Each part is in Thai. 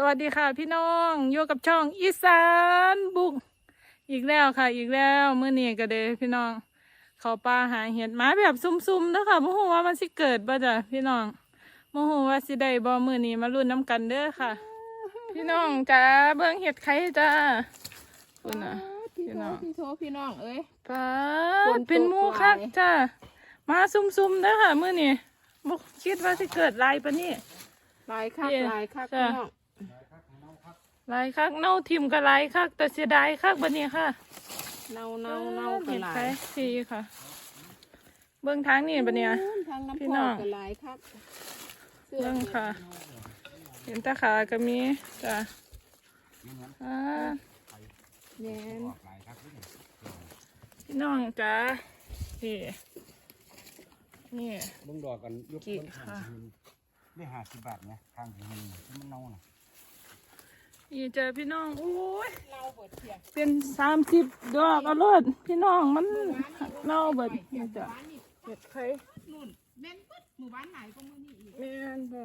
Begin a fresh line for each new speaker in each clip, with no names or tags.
สวัสดีค่ะพี่น้องอยู่กับช่องอีสานบุก อีกแล้วค่ะ อีกแล้วเมื่อนี้ก็เด้พี่น้อง เขาป่าหาเห็ดหมาแบบซุ่มๆนะคะโมโหว่ามันสิเกิดบ่จ้ะพี่น้องโมโหว่าสิได้บ่มื้อนี้มาลุ้นน้ำกันเด้อค่ะ พี่น้องจ้าเบิ่งเห็ดไข่จ้าคุณน่ะ
พี่
พี่
โท
น้อง
พี่โทพี่น้องเอ้ย
ป้า
ฝ
ด
นตก
เป็นหมูคัก
หลาย
จ้ามาซุ่มๆเด้อค่ะมื้อนี้บ่คิดว่าสิเกิดหลายปานนี้
ลายคัก
พี่
ลายคัก
จ้ะ
พี่น้อง
ห ลายคักเน่าทิมก็หลายคักแต่เสียดายคักบัดนี้ค่ะ
เน่าเน่าเน่า
เห็
กัน
ด
หลา
ไข่
ย
ทีค่ะ เบื้องทางนี่บัดเนี้ย
อู้ทางน้ำ
พี่
พ
น้
อ
อง
กันหลายคักเสื้อ
เบื้องค่ะ เห็นตาขาก็มีจ้ะอ่า
แน่น
พี่น้องจ้าพี่นี่
เบิ่งดอกกันยก
กี่
ต้นข้าง
ค่ะ
ยืนได้ห้าสิบบาทไหมข้างที่มันที่มันเน่าน่ะ
นี่จ้ะพี่น้องโอ้ย
เน่าเบิดเพียง
เป็นสามสิบดอกเอารถพี่น้องมันเน่าเบิดนี่จ้ะ
บ้านนี่
เห็ดไข่
นู่นแม่นปึ๊ดหมู่บ้านไหนก็มื้อนี้อีก
แม่นจ้ะ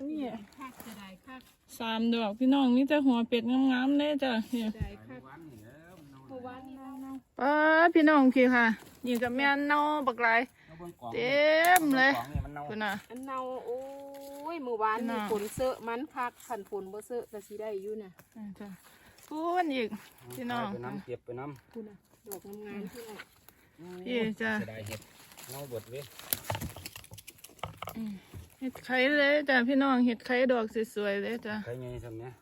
นี่
คักจะได้คัก
สามดอกพี่น้องมีแต่หัวเป็ดงามๆเลยจ้ะเนี่ย
ได้คัก
วันนี้แล้วมันเน่า
หมู่บ้านนี่เน่าเน่า
ป้าดพี่น้องพี่ค่ะนี่กับแม่นเน่าบักหลาย
เอาเบิ่งกล่อง
เต็มเลย
กล่องนี่มันเน่า
คุณน่ะ
อันเน่าโอ้ ยหมู่บ้าน
พี่น้
นี่
อง
ฝนเซอะมันคักขันฝนบ่เซอะก็สิได้อยู่น่ะ
นี่จ้ะพูนอีก พี่น้อง
ไปน้ำเก็บไปน้
คุณน่ะดอกงามๆพี่น้องำ
พี่จ้ะ
เสียดายเห็ดเน่าเบิดเลย
เห็ดไข่เลยจ้ะพี่น้องเห็ดไข่ดอกสวยๆเลยจ้ะ
ใครไงทำเนี้ย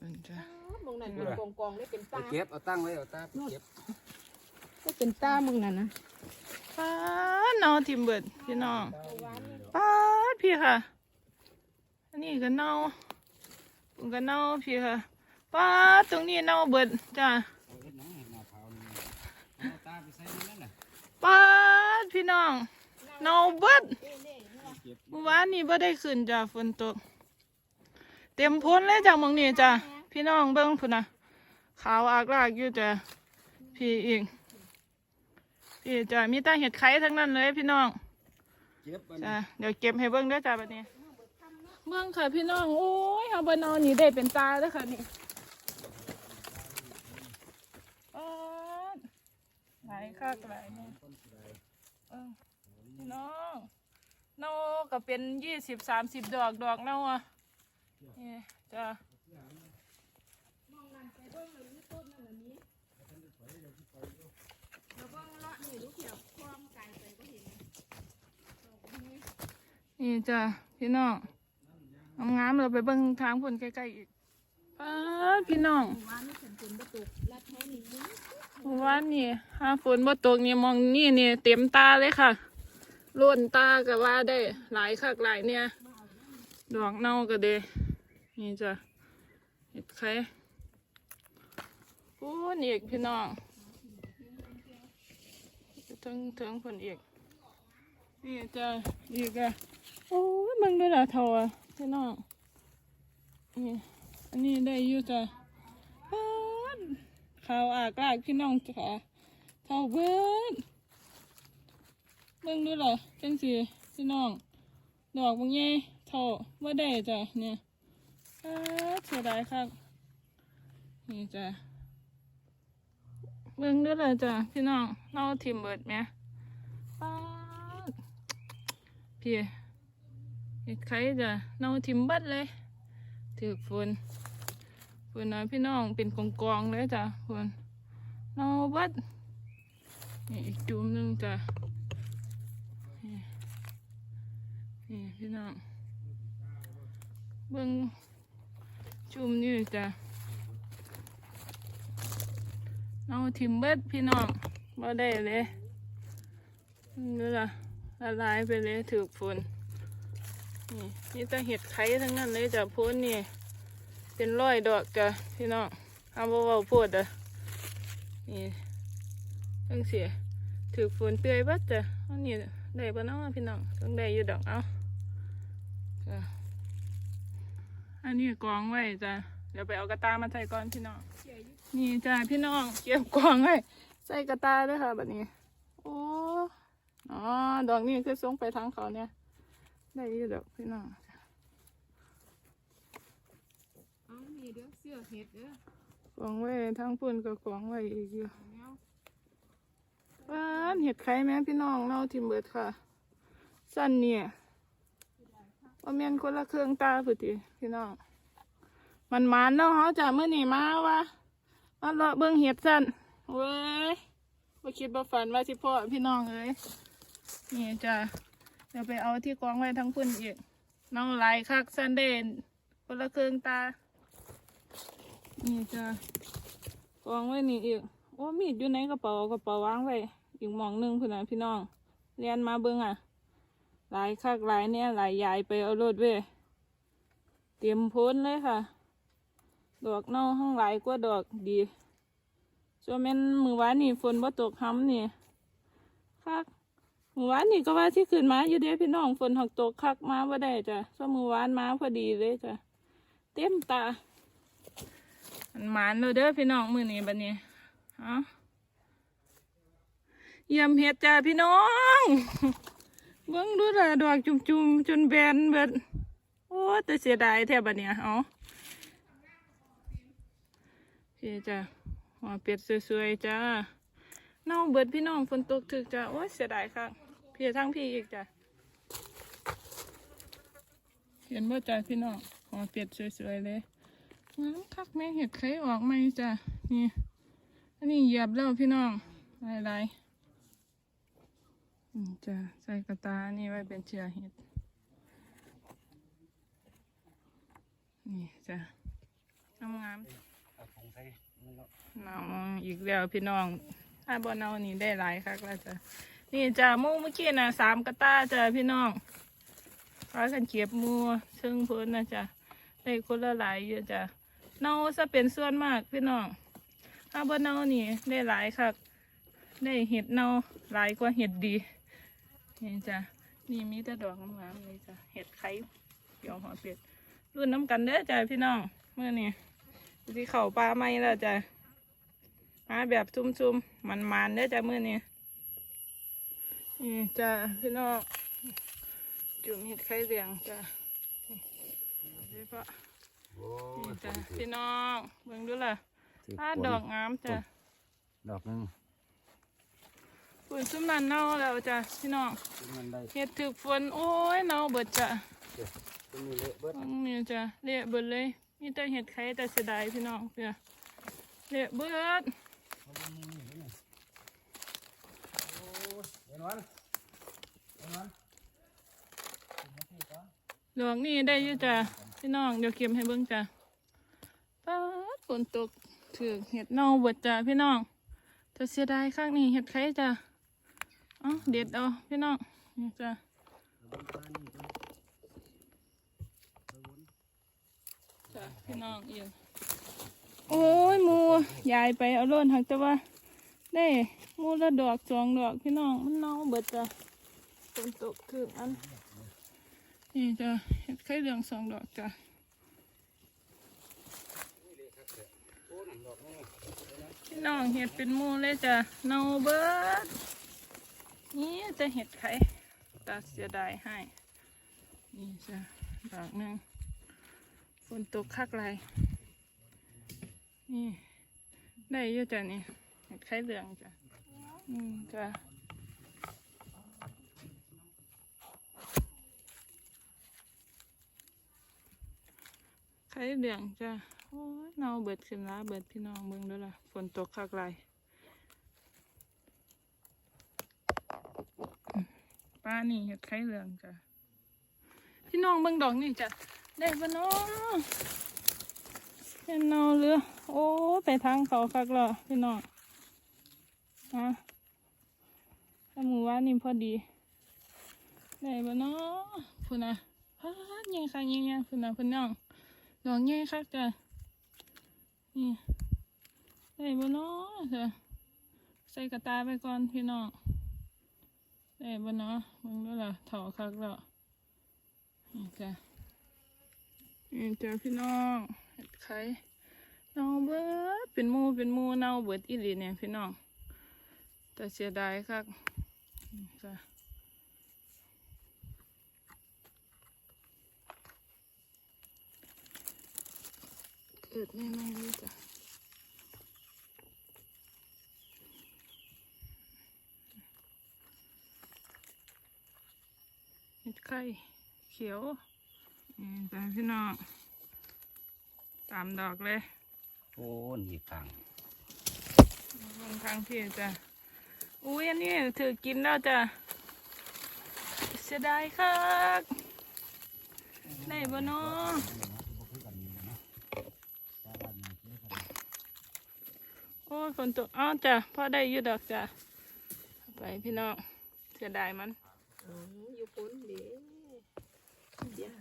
อืมจ้ะ
มองนั่นเป็นกองๆได้เป็น
ไป
ตา
เก็บเอาตั้งไว้เอาตาไปเก็บ
ได้เป็นตามึงนั่นนะ
ป้าดเน่าทิมเบิดพี่น้อง
หมู่บ้านนี่
ป้าดพี่ค่ะ อันนี้ก็เน่าตรงก็เน่าพี่ค่ะป้าดตรงนี้เน่าเบิดจ้ะ
เอาเห็ดหนังเห็ดหน้าเผานี่เอาตาไปใส่ในนั่นน่ะ
ป้าดพี่น้องเน่าเบิด
เก็บ
เมื่อวานนี้บ่ได้ขึ้นจ้ะฝนตก เต็มพ้นเลยจากมองนี่จ้ะพี่น้องเบิ้งพุ่นนะขาวอากลากอยู่จ้ะพี่อีกพี่จ้ะมีแต่เห็ดไข่ทั้งนั้นเลยพี่น้อง
เก็บอัน
จ้ะเดี๋ยวเก็บให้เบิ้งเด้วยจ้ะบัดนี้ เบิ้งค่ะพี่น้อง โอ้ยเอาบานอนนี่ได้เป็นตาแล้วค่ะนี่หลายคักหลายเนี่ยเออพี่น้องเนาก็เป็นยี่สิบสามสิบดอกดอกเนาอะนี่จ้ะ
แล้วก็เลาะนี่ลูกเขียวคล้องไก่ไปก็เห็น
นี่จ้ะพี่น้อง งามๆเราไปเบิ่งทางคนใกล้ๆอีกป้าพี่น้อง
ว่านี่ฉันเป็นประตูลัดแท้นี่นี่า
นนี่ห้าฝนบ่ตกนี่มองนี่นี่เต็มตาเลยค่ะล้วนตาก็ว่าได้หลายคักหลายเนี่ย ดอกเน่าก็เดนี่จ้ะเห็ดไข่พูนเอกพี่น้องถึงถึงผลอีกนี่จ้ะอีกอะโอ้ยมันได้ละเท่าอะ พี่น้องนี่อันนี้ได้อยู่จ้ะข้าวอากลากพี่น้องจ๋าเท่าเบิ้งเบิ้งดูเหรอจังสิพี่น้อง ดอกบางแง่เท่าว่าได้จ้ะเนี่ยเสียดายครับนี่จ้ะเบิ้งดูเลยจ้ะพี่น้องเน่าทิมเบิดไหมป้าพี่ เห็ดไข่จะเน่าทิมบิดเลยถือฝนเพื่อนะพี่น้องเป็นกองกองเลยจ้ะเพื่อนเราบัดนี่อีกจุ่มหนึงจ้ะนี่พี่น้องเบิ้งจุ่มนี่จ้ะเราทิมเบิดพี่น้องบ่ได้เลยนี่ล่ะละลายไปเลยถือฝน นี่นี่แต่เห็ดไข่ทั้งนั้นเลยจ้ะพ้นนี่ เป็นร้อยดอกจ้ะพี่น้องเอาเบาๆพูดเด้อนี่ตั้งเสียถือฝนเปื่อยบัดจ้ะอันนี้ได้ปะเนาะพี่น้องต้องได้อยู่ดอกเอาจ้ะอันนี้กองไว้จ้ะเดี๋ยวไปเอากระตามาใส่ก่อนพี่น้องนี่จ้ะพี่น้องเก็บกองไว้ใส่กระตาด้วยค่ะแบบนี้ โอ้อ๋อดอกนี้คือส่งไปทางเขาเนี่ย ได้อยู่ดอกพี่น้อง
เอานี่เด้อเสื้อเห็ดเด้อก
องไว้ทั้งปุ่นกับกองไว้อีกอยู่
เอาแนว
บ้านเห็ดไข่แม่พี่น้องเล่าทิมเบิดค่ะ สั้นเนี่ยว่าแม่นคนละเครื่องตาพุติพี่น้อง มันมันเนาะเขาจะเมื่อนี่มาวะมาเลาะเบิ่งเห็ดสั้นเว้ยบ่คิดบ่ฝันว่าสิพ่อพี่น้องเอ้ยนี่จ้ะเดี๋ยวไปเอาที่กองไว้ทั้งปุ่นอีก น้องลายคักสันเดนคนละเครื่องตา นี่จ้ะกองไว้นี่อีก โอ้มีดอยู่ในกระเป๋ากระเป๋าวางไว้ อีกหมองหนึงพุ่นนะพี่น้อง เรียนมาเบิ่งอะลายคักลายเนี่ยลายยายไปเอารถเว้ย เตรียมพ้นเลยค่ะ ดอกเน่าห้องหลายกว่าดอกดีส่วนแม่นมือวานนี่ฝนบ่ตกห้ำนี่คัก มือวานนี่ก็ว่าที่ขึ้นมาอยู่เด้พี่น้องฝนหักตกคักมาบ่ได้จ้ะสวนมือวานมาพอดีเลยจ้ะเต็มตามันหมานเลยเด้อพี่น้องมือนี้บัดนี้เอเยี่ยมเห็ดจ้าพี่น้องเบิ่งดูละดอกจุ่มๆจนแบนเบิดโอ้แต่เสียดายแทบบัดเนี่ยเอาพี่จ้าหัวเป็ดสวยๆจ้าเน่าเบิดพี่น้องฝนตกถึกจ้าโอ้เสียดายค่ะ พี่ทั้งพี่อีกจ้าเห็นบ่จ้าพี่น้องหัวเป็ดสวยๆเลยน้ำคักแม่เห็ดไข่ออกไหมจ้ะ นี่ อันนี้เหยียบแล้วพี่น้องลายลายๆอืมจ้ะใส่กระตา นี่ไว้เป็นเชื้อเห็ด นี่จ้ะงามงาม
เอาถุงใส่มันแล้ว
ๆเนาอีกแล้วพี่น้องถ้าบ่เนานี่ได้หลายคักแล้วจ้ะ นี่จ้ะมูเมื่อกี้น่ะสามกระตาจ้ะพี่น้องร้อยกันเก็บหมูเชิงพื้นนะจ้ะได้คนละหลายอยู่จ้ะเน่าซะเป็นส่วนมากพี่น้องถ้าบ่เน่านี่ได้หลายครับได้เห็ดเน่าหลายกว่าเห็ดดีนี่จ้ะนี่มีแต่ดอกงามๆเลยจ้ะเห็ดไข่เกี่ยวหัวเป็ดรุ่นน้ำกันเด้อจ้ะพี่น้องเมื่อนี้ที่เข่าปลาไม่แล้วจ้ะมาแบบซุ่มๆมันๆเด้อจ้ะมื่อนี้ นี่จ้ะพี่น้องจุ่มเห็ดไข่เหลืองจ้ะนี่เพาะ
โอ้
นี่
ย
จ้ะพี่น้องเบิ่งดูล่ะ
ถือ
ถ้า
ฝน
ดอกงามจ้ะ
ดอกหนึง
ปุ๋ยซุ้มนันเน่าแล้วจ้ะพี่น้อง
ซึ่งมันได้
เห็ดถึกฝนโอ้ยเน่าเบิดจ้ะ
ซึ่งมีเละเบิด
ตรงนี้จ้ะเละเบิดเลยมีแต่เห็ดไข่แต่เสียดายพี่น้องเพื่อเละเบิด
เอาลวงนี่
ได้อยู่จ้ะพี่น้องเดี๋ยวเก็บให้เบิ่งจ้ะป้าฝนตกถือเห็ดเน่าเบิดจ้ะพี่น้องแต่เสียดายข้างนี้เห็ดไข่จ้ะเอ้าเด็ดเอาพี่น้องนี่จ้ะจ้ะพี่น้องเอียงโอ้ยมูยายไปเอาล่นหักแต่ว่าได้มูละดอกสองดอกพี่น้องมันเน่าเบิดจ้ะ ฝนตกถึงอันนี่จ้ะเห็ดไข่เหลืองสองดอกจ้ะพี่น้องเห็ดเป็นมูเลยจ้ะเน่าเบิร์ดนี่จะเห็ดไข่ตาเสียดายให้ นี่จ้ะดอกหนึ่งฝนตกคักไรนี่ ได้เยอะจ้ะนี่เห็ดไข่เหลืองจ้ะอืมจ้ะ ไข่เหลืองจ้ะโอ้ยเนาเบิดขึ้นแล้วเบิดพี่น้องเบิ่งด้วยล่ะฝนตกคักไรป้านี่เห็ดไข่เหลืองจ้ะพี่น้องเบิ่งดอกนี่จ้ะได้ปะเนาะเห็นเนาเรือโอ้ไปทางเขาคักแล้วพี่น้องอะถ้าหมูว่านี่พอดีได้ปะเนาะพุ่นนะพัดยังค่ะยังยังพุ่นนะพุ่นน้อง ดอกใหญ่คักจ้ะนี่ได้ปะเนาะจ้ะใส่กระตาไปก่อนพี่น้องได้ปะเนาะมึงด้วยล่ะถาคักแล้วนี่จ้ะนี่จ้ะพี่น้องเห็ดไข่เนาเบิดเป็นมูเป็นมูเน่าเบิดอีหลีเนี่ยพี่น้องแต่เสียดายคักนี่จ้ะ อืดไม่ไม่เลยจ้ะเห็ดไข่เขียวนี่จ้ะพี่น้องตามดอกเลย
โอ้นี่ฟัง
ลงทางพี่จ้ะ อุ้ยอันนี้ถือกินแล้วจ้ะเสียดายครับได้บ่เนาะโอ้ยฝนตกอ้าวจ้ะพ่อได้อยืดดอกจ้ะเอาไปพี่น้องเสียดายมัน
อ๋ออยู่พ้นเด้เดี๋ยว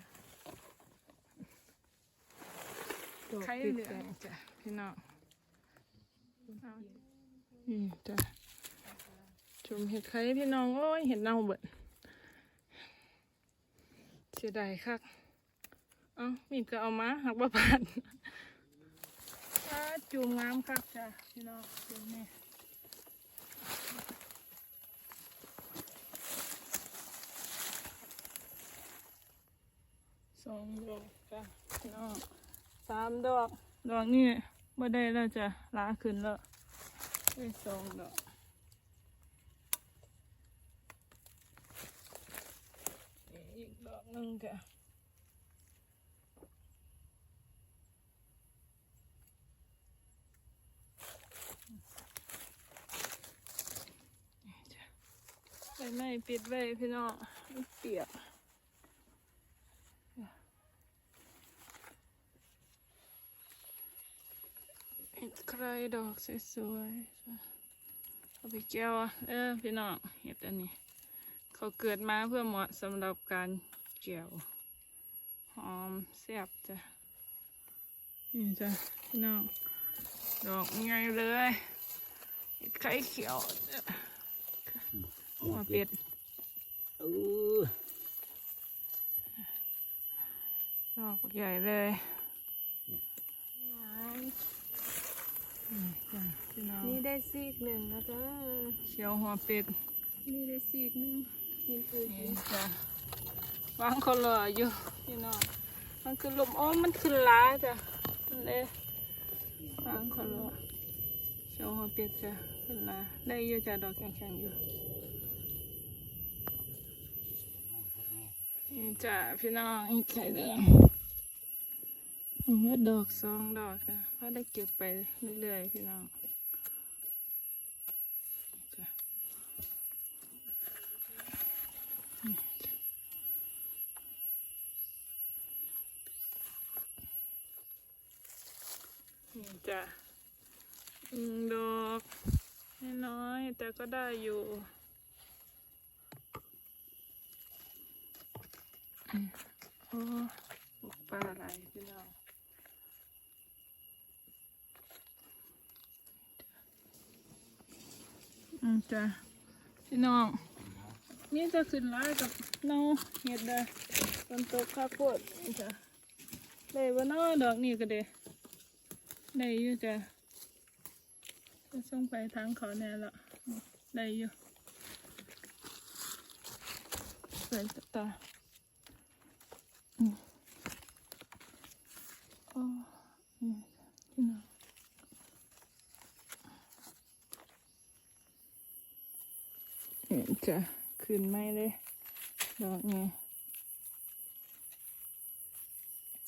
ดอก
ไข่
ติด
เหลือ
กั
ง
น
จ้ะพี่น้องเอานี่จ้ะจุ่มเห็ดไข่พี่น้องโอ้ยเห็ดเน่าเบิดเสียดายคักเอ้ามีดก็เอามาหักบ่ผ่าน อ่าจุ่มงามคักจ้ะพี่น้องจุ่มนี่สองดอกจ้ะพี่น้องสามดอก ดอกนี่บ่ได้แล้วจ้ะลาขึ้นแล้วได้สองดอกนี่อีกดอกหนึ่งจ้ะ ใบไม้ปิดไว้พี่น้องมันเปียกเห็ดใครดอกสวยๆเอาไปแก้วเออพี่น้องเห็ดอันนี้ เขาเกิดมาเพื่อเหมาะสำหรับการเจียวหอมแซ่บจ้ะนี่จ้ะพี่น้องดอกใหญ่เลยเห็ดไข่เขียวจ้ะ หัวเป็ด
เออ
ดอกใหญ่เลยนี่จ้ะพี่น้อง
นี่ได้ซีกหนึ่งนะจ๊ะ
เขียวหัวเป็ด
นี่ได้ซีกหนึ่งกินเอื่น
นี่จ้ะวางคนรออยู่พี่น้องมันคือลมโอ้มันคือล้าจ้ะนั่นเลยวางคนรอเชียวหัวเป็ดจ้ะขึ้นล้าได้อยู่จ้ะดอกแข็งๆอยู่ นี่จ้ะพี่น้องอีกไข่เหลืองว่าดอกสองดอกจ้ะเพราะได้เก็บไปเรื่อยๆพี่น้องจะนี่จ้ะดอกน้อยแต่ก็ได้อยู่อืม โอ้ปลูกปลาอะไรพี่น้องอืมจ้ะพี่น้อง นี่จะขึ้นร้ายกับเนาเห็ดเด้อฝนตกข้าวโพดจ้ะได้บ่เนาะดอกนี่ก็ได้ได้อยู่จ้ะจะส่งไปทางเขาแน่ละได้อยู่สวยจังตา อืมอ้อืมพี่น้องนี่จ้ะขึ้นไม่เลยดอกนี้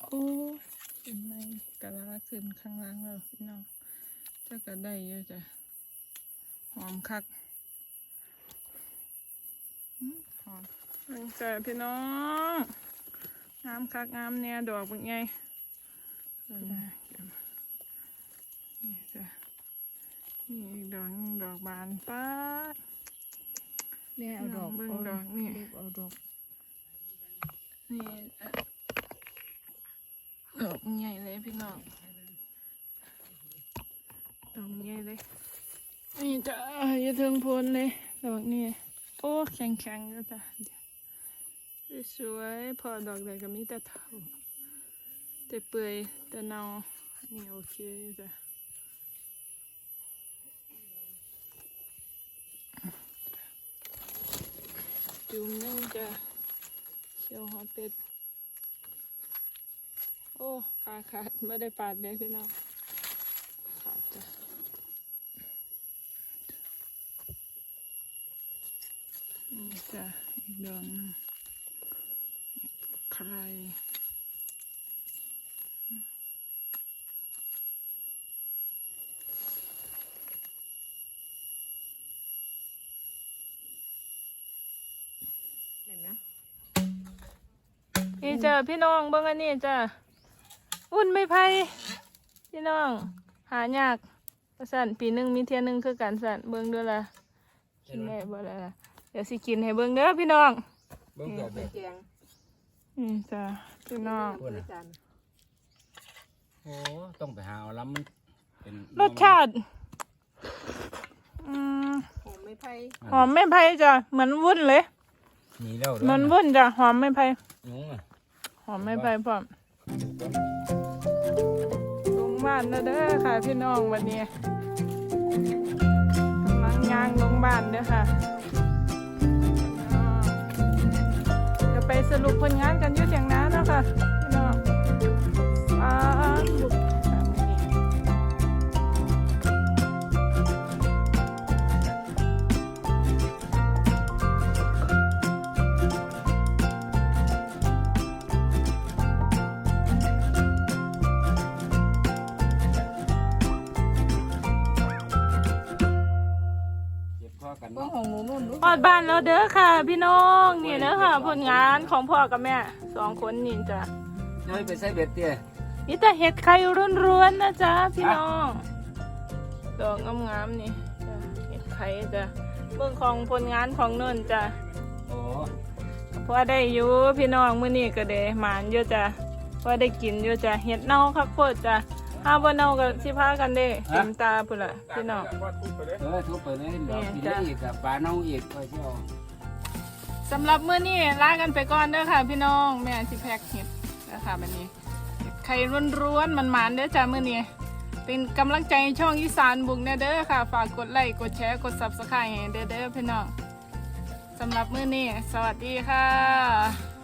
โอ้ขึ้นไม่กะลาขึ้นข้างล่างแล้วพี่น้องจะก็ได้เยอะจ้ะหอมคักอืมหอมนี่จ้ะพี่น้อง งามคักงามเนี่ยดอกเป็นไงเออนะเก็บนี่จ้ะนี่อีกดอกหนึ่งดอกบานป้าด
แม่เอาดอก
เบิ่งดอกนี่
ลูกเอาดอก
นี่เอ่อดอกใหญ่เลยพี่น้องดอกใหญ่เลยนี่จ้ะอย่าถึงโพนเลยดอกนี่โอ้แข็งแข็งๆอยู่จ้ะ สวยๆพอดอกใดก็มีแต่เท่าแต่เปื่อยแต่เนานี่โอเคจ้ะจุ่มนึงจ้ะเชียวหัวเป็ด โอ้ขาขาดไม่ได้ปาดเลยพี่น้องขาดจ้ะนี่จ้ะอีกดอกนึง ใคร
เห็นไหม
นี่จ้ะพี่น้องเบิ่งอันนี้จ้ะอุ่นไม่ไพ่พี่น้อง หายากว่าสั่นปีหนึ่งมีเทียหนึงคือกันสั่นเบิ่งเด้วยล่ะกินได้บ่ล่ะเดี๋ยวสิกินให้เบิ่งเด้อพี่น้อง
เบิ่งดอก
ไป
เบิ่ง
แกง
นี่จ้ะพี่น้อง
ไปจาน
โอ้ต้องไปหาเอาล้ำมันเป็น
รสชาติ อืม
หอมไม่ไผ่
หอมไม่ไผ่จ้ะ เหมือนวุ้นเลย
หนีแล้ว
เหมือนวุ้นจ้ะ หอมไม่ไผ่
ยุงอะ
หอมไม่ไผ่พร้อมลงบ้านแล้วเด้อค่ะพี่น้องวันนี้กำลังย่างลงบ้านเด้อค่ะ สรุปผลงานกันยุ่เถียงนั้นนะคะพี่น้องอ่าลูกทำไง ดบ้านแล้วเด้อค่ะ พี่น้องนี่เด้อค่ะ ผลงานของพ่อกับแม่สองคนนี่จ้ะ
เฮ้ยไปใส่เบ็ดเตี้ย
นี่แต่เห็ดไข่ร้วนๆนะจ๊ะพี่น้องดอกงามๆนี่จ้ะเห็ดไข่จ้ะเบื้องของผลงานของเนินจ้ะ
โอ้
พอได้อยู่พี่น้องมื้อนี้ก็ได้หมานอยู่จ้ะพอได้กินอยู่จ้ะเห็ดเน่าคักโคตรจ้ะ ห้าบ่เน่าก็สิพากันเด้เต็มตาพุ่นล่ะพี่น้อง
เออทุบไปเลยดอกกินได้อีกกับปลาเน่าอีกก็เชี่ยว
สำหรับมื้อนี้ลากันไปก่อนเด้อค่ะ พี่น้องแม่สิแพ็กเห็ดนะคะบัดนี้เห็ดไข่ร้วนๆมันหมานๆเด้อจ้ะมื้อนี้เป็นกำลังใจให้ช่องอีสานบุกเนเด้อค่ะ ฝากกดไลค์กดแชร์กด subscribe ให้เด้อเด้อพี่น้องสำหรับมื้อนี้ สวัสดีค่ะ